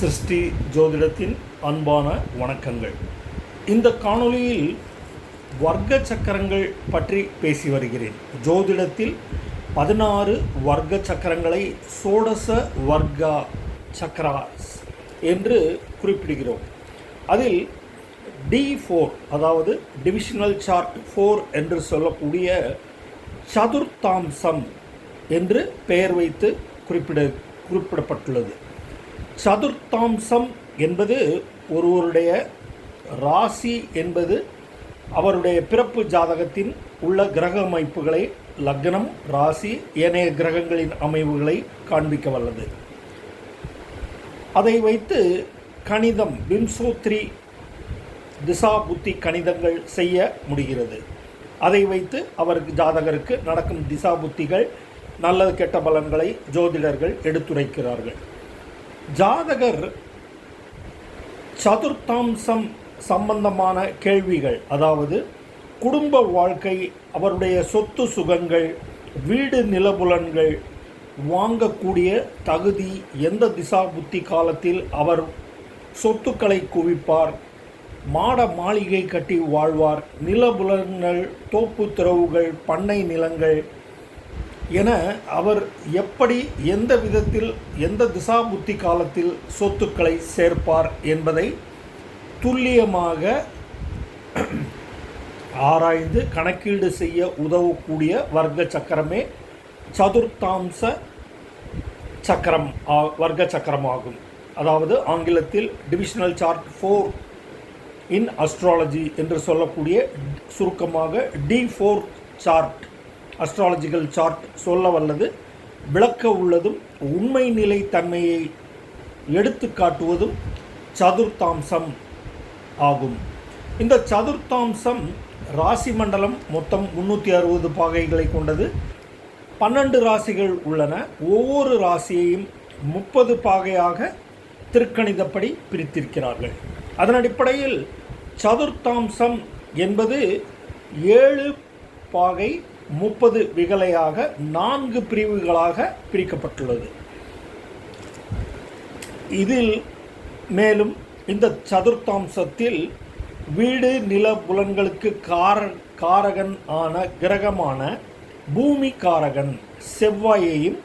சிருஷ்டி ஜோதிடத்தின் அன்பான வணக்கங்கள். இந்த காணொளியில் வர்க்க சக்கரங்கள் பற்றி பேசி வருகிறேன். ஜோதிடத்தில் பதினாறு வர்க்க சக்கரங்களை சோடச வர்க்கா சக்கராஸ் என்று குறிப்பிடுகிறோம். அதில் டி ஃபோர் அதாவது டிவிஷனல் சார்ட் ஃபோர் என்று சொல்லக்கூடிய சதுர்த்தாம்சம் என்று பெயர் வைத்து குறிப்பிட குறிப்பிடப்பட்டுள்ளது. சதுர்த்தாம்சம் என்பது ஒருவருடைய ராசி என்பது அவருடைய பிறப்பு ஜாதகத்தின் உள்ள கிரக அமைப்புகளை லக்னம் ராசி ஏனைய கிரகங்களின் அமைவுகளை காண்பிக்க வல்லது. அதை வைத்து கணிதம் பிம்சோத்ரி திசா புத்தி கணிதங்கள் செய்ய முடிகிறது. அதை வைத்து அவருக்கு ஜாதகருக்கு நடக்கும் திசா புத்திகள் நல்லது கெட்ட பலன்களை ஜோதிடர்கள் எடுத்துரைக்கிறார்கள். ஜாதகர் சதுர்த்தாம்சம் சம்பந்தமான கேள்விகள் அதாவது குடும்ப வாழ்க்கை அவருடைய சொத்து சுகங்கள் வீடு நிலபுலன்கள் வாங்கக்கூடிய தகுதி எந்த திசா புத்தி காலத்தில் அவர் சொத்துக்களை குவிப்பார் மாட மாளிகை கட்டி வாழ்வார் நிலபுலன்கள் தோப்பு திறவுகள் பண்ணை நிலங்கள் என அவர் எப்படி எந்த விதத்தில் எந்த திசாபுத்தி காலத்தில் சொத்துக்களை சேர்ப்பார் என்பதை துல்லியமாக ஆராய்ந்து கணக்கீடு செய்ய உதவக்கூடிய வர்க்க சக்கரமே சதுர்த்தாம்ச சக்கரம் ஆ- வர்க்க சக்கரமாகும். அதாவது ஆங்கிலத்தில் divisional chart four in astrology என்று சொல்லக்கூடிய சுருக்கமாக D four chart astrological chart சொல்ல வல்லது. விளக்க உள்ளதும் உண்மை நிலை தன்மையை எடுத்து காட்டுவதும் சதுர்த்தாம்சம் ஆகும். இந்த சதுர்த்தாம்சம் ராசி மண்டலம் மொத்தம் முன்னூற்றி அறுபது பாகைகளை கொண்டது. பன்னெண்டு ராசிகள் உள்ளன. ஒவ்வொரு ராசியையும் முப்பது பாகையாக திருக்கணிதப்படி பிரித்திருக்கிறார்கள். அதன் அடிப்படையில் சதுர்த்தாம்சம் என்பது ஏழு பாகை முப்பது விகலையாக நான்கு பிரிவுகளாக பிரிக்கப்பட்டுள்ளது. இதில் மேலும் இந்த சதுர்த்தாம்சத்தில் வீடு நில புலன்களுக்கு கார காரகன் ஆன கிரகமான பூமி காரகன் செவ்வாயையும்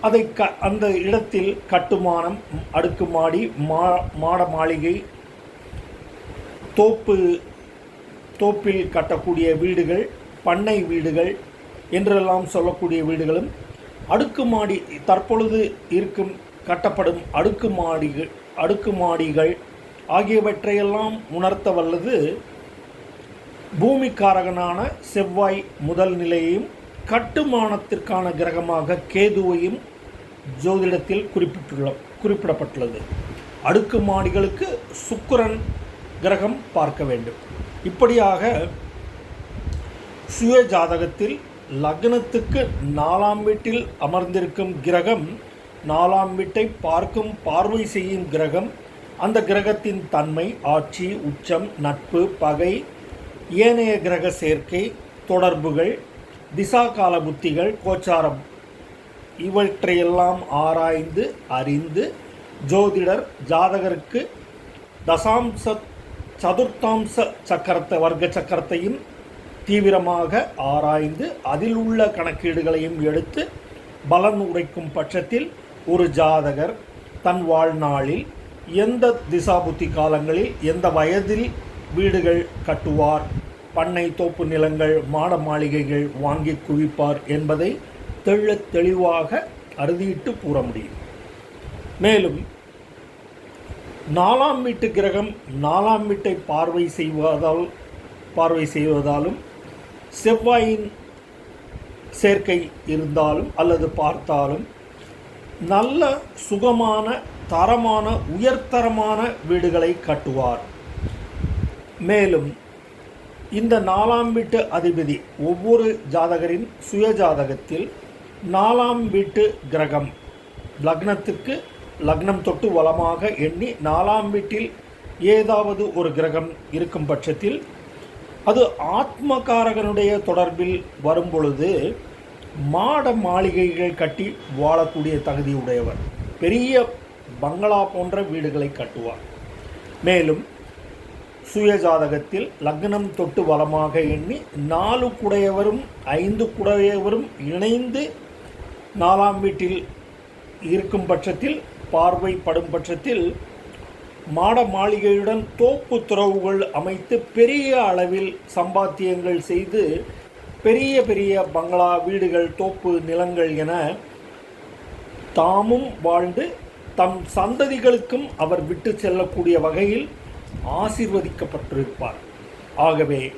அதை க அந்த இடத்தில் கட்டுமானம் அடுக்குமாடி மா மாட மாளிகை தோப்பு தோப்பில் கட்டக்கூடிய வீடுகள் பண்ணை வீடுகள் என்றெல்லாம் சொல்லக்கூடிய வீடுகளும் அடுக்குமாடி தற்பொழுது இருக்கும் கட்டப்படும் அடுக்குமாடிகள் அடுக்குமாடிகள் ஆகியவற்றையெல்லாம் உணர்த்த வல்லது பூமிக்காரகனான செவ்வாய் முதல் நிலையையும் கட்டுமானத்திற்கான கிரகமாக கேதுவையும் ஜோதிடத்தில் குறிப்பிட்டுள்ள குறிப்பிடப்பட்டுள்ளது. அடுக்குமாடிகளுக்கு சுக்கரன் கிரகம் பார்க்க வேண்டும். இப்படியாக சுய ஜாதகத்தில் லக்னத்துக்கு நாலாம் வீட்டில் அமர்ந்திருக்கும் கிரகம் நாலாம் வீட்டை பார்க்கும் பார்வை செய்யும் கிரகம் அந்த கிரகத்தின் தன்மை ஆட்சி உச்சம் நட்பு பகை ஏனைய கிரக சேர்க்கை தொடர்புகள் திசா கால புத்திகள் கோச்சாரம். இவற்றையெல்லாம் ஆராய்ந்து அறிந்து ஜோதிடர் ஜாதகருக்கு தசாம்ச சதுர்த்தாம்ச சக்கரத்தை வர்க்க சக்கரத்தையும் தீவிரமாக ஆராய்ந்து அதில் உள்ள கணக்கீடுகளையும் எடுத்து பலன் உரைக்கும் பட்சத்தில் ஒரு ஜாதகர் தன் வாழ்நாளில் எந்த திசாபுத்தி காலங்களில் எந்த வயதில் வீடுகள் கட்டுவார் பண்ணை தோப்பு நிலங்கள் மாட மாளிகைகள் வாங்கி குவிப்பார் என்பதை தெள்ள தெளிவாக அறுதியிட்டு கூற முடியும். மேலும் நாலாம் வீட்டு கிரகம் நாலாம் வீட்டை பார்வை செய்வதால் பார்வை செய்வதாலும் செவ்வாயின் சேர்க்கை இருந்தாலும் அல்லது பார்த்தாலும் நல்ல சுகமான தரமான உயர்தரமான வீடுகளை கட்டுவார். மேலும் இந்த நாலாம் வீட்டு அதிபதி ஒவ்வொரு ஜாதகரின் சுய ஜாதகத்தில் நாலாம் வீட்டு கிரகம் லக்னத்துக்கு லக்னம் தொட்டு வளமாக எண்ணி நாலாம் வீட்டில் ஏதாவது ஒரு கிரகம் இருக்கும் பட்சத்தில் அது ஆத்மகாரகனுடைய தொடர்பில் வரும்பொழுது மாட மாளிகைகள் கட்டி வாழக்கூடிய தகுதி உடையவர் பெரிய பங்களா போன்ற வீடுகளை கட்டுவார் மேலும் சுயஜாதகத்தில் லக்னம் தொட்டு வளமாக எண்ணி நாலு குடையவரும் ஐந்து குடையவரும் இணைந்து நாலாம் வீட்டில் இருக்கும் பட்சத்தில் பார்வைப்படும் பட்சத்தில் மாட மாளிகையுடன் தோப்பு துறவுகள் அமைத்து பெரிய அளவில் சம்பாத்தியங்கள் செய்து பெரிய பெரிய பங்களா வீடுகள் தோப்பு நிலங்கள் என தாமும் வாழ்ந்து தம் சந்ததிகளுக்கும் அவர் விட்டு செல்லக்கூடிய வகையில் ஆசிர்வதிக்கப்பட்டிருப்பார். ஆகவே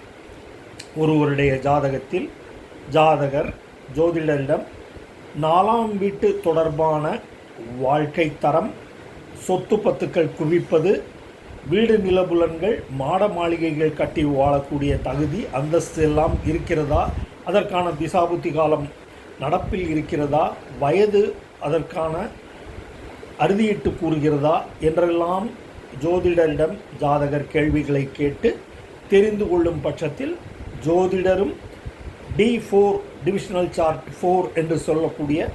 ஒருவருடைய ஜாதகத்தில் ஜாதகர் ஜோதிடரிடம் நாலாம் வீட்டு தொடர்பான வாழ்க்கை தரம் சொத்து பத்துக்கள் குவிப்பது வீடு நிலபுலன்கள் மாட மாளிகைகள் கட்டி வாழக்கூடிய தகுதி அந்தஸ்து எல்லாம் இருக்கிறதா? அதற்கான திசாபுத்தி காலம் நடப்பில் இருக்கிறதா? வயது அதற்கான அறுதியிட்டு கூறுகிறதா? என்றெல்லாம் ஜோதிடரிடம் ஜாதகர் கேள்விகளை கேட்டு தெரிந்து கொள்ளும் பட்சத்தில் ஜோதிடரும் D four divisional chart four என்று சொல்லக்கூடிய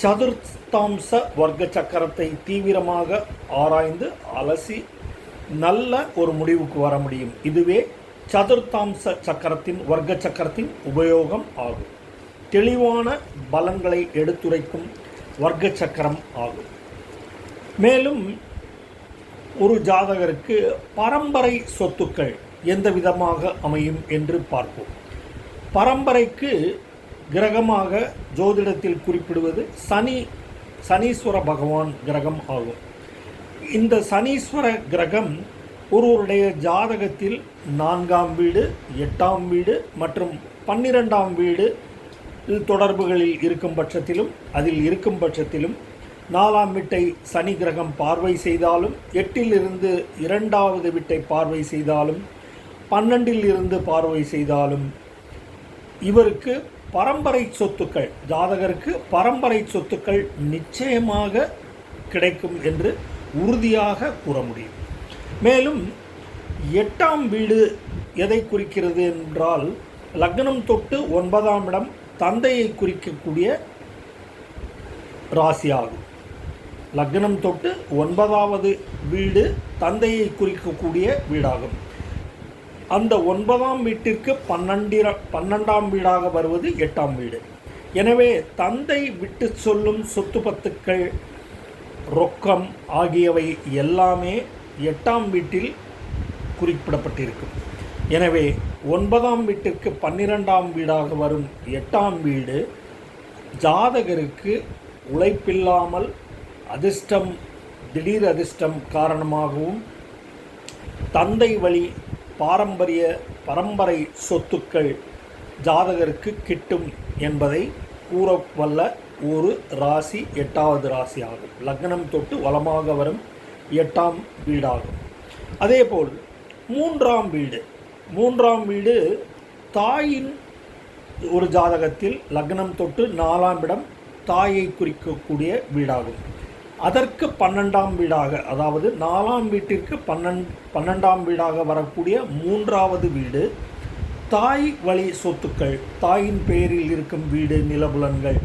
சதுர்த்தாம்ச வர்க்க சக்கரத்தை தீவிரமாக ஆராய்ந்து அலசி நல்ல ஒரு முடிவுக்கு வர முடியும். இதுவே சதுர்த்தாம்ச சக்கரத்தின் வர்க்க சக்கரத்தின் உபயோகம் ஆகும். தெளிவான பலன்களை எடுத்துரைக்கும் வர்க்க சக்கரம் ஆகும். மேலும் ஒரு ஜாதகருக்கு பரம்பரை சொத்துக்கள் எந்த விதமாக அமையும் என்று பார்ப்போம். பரம்பரைக்கு கிரகமாக ஜோதிடத்தில் குறிப்பிடுவது சனி சனீஸ்வர பகவான் கிரகம் ஆகும். இந்த சனீஸ்வர கிரகம் ஒருவருடைய ஜாதகத்தில் நான்காம் வீடு எட்டாம் வீடு மற்றும் பன்னிரெண்டாம் வீடு தொடர்புகளில் இருக்கும் பட்சத்திலும் அதில் இருக்கும் பட்சத்திலும் நாலாம் வீட்டை சனி கிரகம் பார்வை செய்தாலும் எட்டில் இருந்து இரண்டாவது வீட்டை பார்வை செய்தாலும் பன்னெண்டில் இருந்து பார்வை செய்தாலும் இவருக்கு பரம்பரை சொத்துக்கள் ஜாதகருக்கு பரம்பரை சொத்துக்கள் நிச்சயமாக கிடைக்கும் என்று உறுதியாக கூற முடியும். மேலும் எட்டாம் வீடு எதை குறிக்கிறது என்றால் லக்னம் தொட்டு ஒன்பதாம் இடம் தந்தையை குறிக்கக்கூடிய ராசியாகும். லக்னம் தொட்டு ஒன்பதாவது வீடு தந்தையை குறிக்கக்கூடிய வீடாகும். அந்த ஒன்பதாம் வீட்டிற்கு பன்னெண்டிர பன்னெண்டாம் வீடாக வருவது எட்டாம் வீடு. எனவே தந்தை விட்டு சொல்லும் சொத்து பத்துக்கள் ரொக்கம் ஆகியவை எல்லாமே எட்டாம் வீட்டில் குறிப்பிடப்பட்டிருக்கும். எனவே ஒன்பதாம் வீட்டிற்கு பன்னிரெண்டாம் வீடாக வரும் எட்டாம் வீடு ஜாதகருக்கு உழைப்பில்லாமல் அதிர்ஷ்டம் திடீர் அதிர்ஷ்டம் காரணமாகவும் தந்தை வழி பாரம்பரிய பரம்பரை சொத்துக்கள் ஜாதகருக்கு கிட்டும் என்பதை கூற வல்ல ஒரு ராசி எட்டாவது ராசி ஆகும். லக்னம் தொட்டு வளமாக வரும். எட்டாம் வீடாகும். அதேபோல் மூன்றாம் வீடு. மூன்றாம் வீடு தாயின் ஒரு ஜாதகத்தில் லக்னம் தொட்டு நாலாம் இடம் தாயை குறிக்கக்கூடிய வீடாகும். அதற்கு பன்னெண்டாம் வீடாக அதாவது நாலாம் வீட்டிற்கு பன்னெண் பன்னெண்டாம் வீடாக வரக்கூடிய மூன்றாவது வீடு தாய் வழி சொத்துக்கள் தாயின் பெயரில் இருக்கும் வீடு நிலபுலன்கள்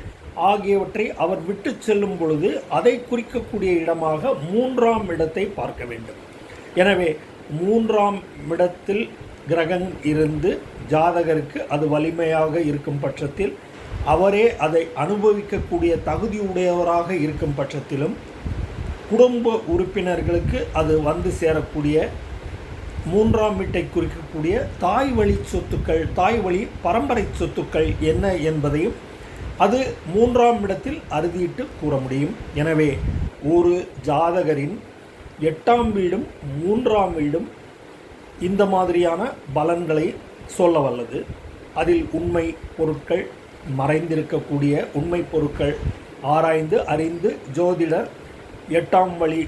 ஆகியவற்றை அவர் விட்டு செல்லும் பொழுது அதை குறிக்கக்கூடிய இடமாக மூன்றாம் இடத்தை பார்க்க வேண்டும். எனவே மூன்றாம் இடத்தில் கிரகம் இருந்து ஜாதகருக்கு அது வலிமையாக இருக்கும் பட்சத்தில் அவரே அதை அனுபவிக்கக்கூடிய தகுதியுடையவராக இருக்கும் பட்சத்திலும் குடும்ப உறுப்பினர்களுக்கு அது வந்து சேரக்கூடிய மூன்றாம் வீட்டை குறிக்கக்கூடிய தாய் வழி சொத்துக்கள் தாய் வழி பரம்பரை சொத்துக்கள் என்ன என்பதையும் அது மூன்றாம் இடத்தில் அறுதியிட்டு கூற முடியும். எனவே ஒரு ஜாதகரின் எட்டாம் வீடும் மூன்றாம் வீடும் இந்த மாதிரியான பலன்களை சொல்ல வல்லது. அதில் உண்மை பொருட்கள் மறைந்திருக்கக்கூடிய உண்மை பொருட்கள் ஆராய்ந்து அறிந்து ஜோதிடர் எட்டாம் வழி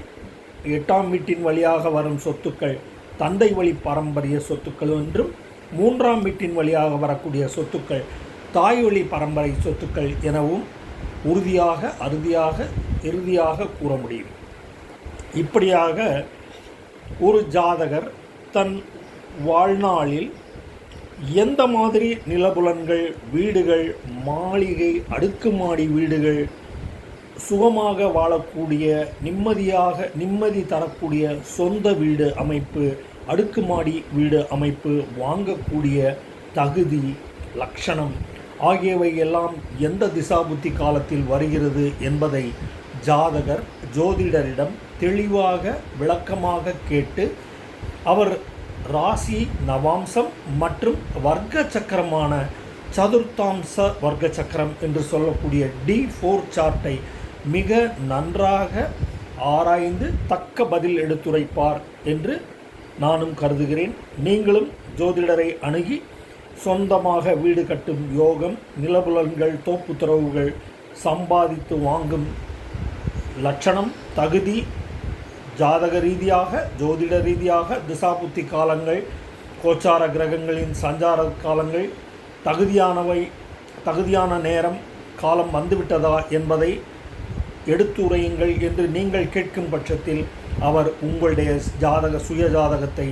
எட்டாம் வீட்டின் வழியாக வரும் சொத்துக்கள் தந்தை வழி பாரம்பரிய சொத்துக்கள் என்றும் மூன்றாம் வீட்டின் வழியாக வரக்கூடிய சொத்துக்கள் தாய் வழி பரம்பரை சொத்துக்கள் எனவும் உறுதியாக அறுதியாக இறுதியாக கூற முடியும். இப்படியாக ஒரு ஜாதகர் தன் வாழ்நாளில் எந்த மாதிரி நிலபுலன்கள் வீடுகள் மாளிகை அடுக்குமாடி வீடுகள் சுகமாக வாழக்கூடிய நிம்மதியாக நிம்மதி தரக்கூடிய சொந்த வீடு அமைப்பு அடுக்குமாடி வீடு அமைப்பு வாங்கக்கூடிய தகுதி லட்சணம் ஆகியவை எல்லாம் எந்த திசாபுத்தி காலத்தில் வருகிறது என்பதை ஜாதகர் ஜோதிடரிடம் தெளிவாக விளக்கமாக கேட்டு அவர் ராசி நவாம்சம் மற்றும் வர்க்க சக்கரமான சதுர்த்தாம்ச வர்க்க சக்கரம் என்று சொல்லக்கூடிய டி ஃபோர் சார்ட்டை மிக நன்றாக ஆராய்ந்து தக்க பதில் எடுத்துரைப்பார் என்று நானும் கருதுகிறேன். நீங்களும் ஜோதிடரை அணுகி சொந்தமாக வீடு கட்டும் யோகம் நிலபுலன்கள் தோப்புத்துறவுகள் சம்பாதித்து வாங்கும் லட்சணம் தகுதி ஜாதக ரீதியாக ஜோதிட ரீதியாக திசாபுத்தி காலங்கள் கோச்சார கிரகங்களின் சஞ்சார காலங்கள் தகுதியானவை தகுதியான நேரம் காலம் வந்துவிட்டதா என்பதை எடுத்துரையுங்கள் என்று நீங்கள் கேட்கும் பட்சத்தில் அவர் உங்களுடைய ஜாதக சுய ஜாதகத்தை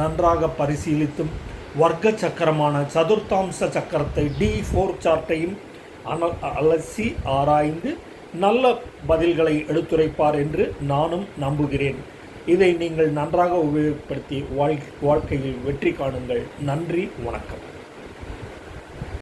நன்றாக பரிசீலித்தும் வர்க்க சக்கரமான சதுர்த்தாம்ச சக்கரத்தை டி ஃபோர் சார்ட்டையும் அன அலசி ஆராய்ந்து நல்ல பதில்களை எடுத்துரைப்பார் என்று நானும் நம்புகிறேன். இதை நீங்கள் நன்றாக உபயோகப்படுத்தி வாழ் வாழ்க்கையில் வெற்றி காணுங்கள். நன்றி வணக்கம்.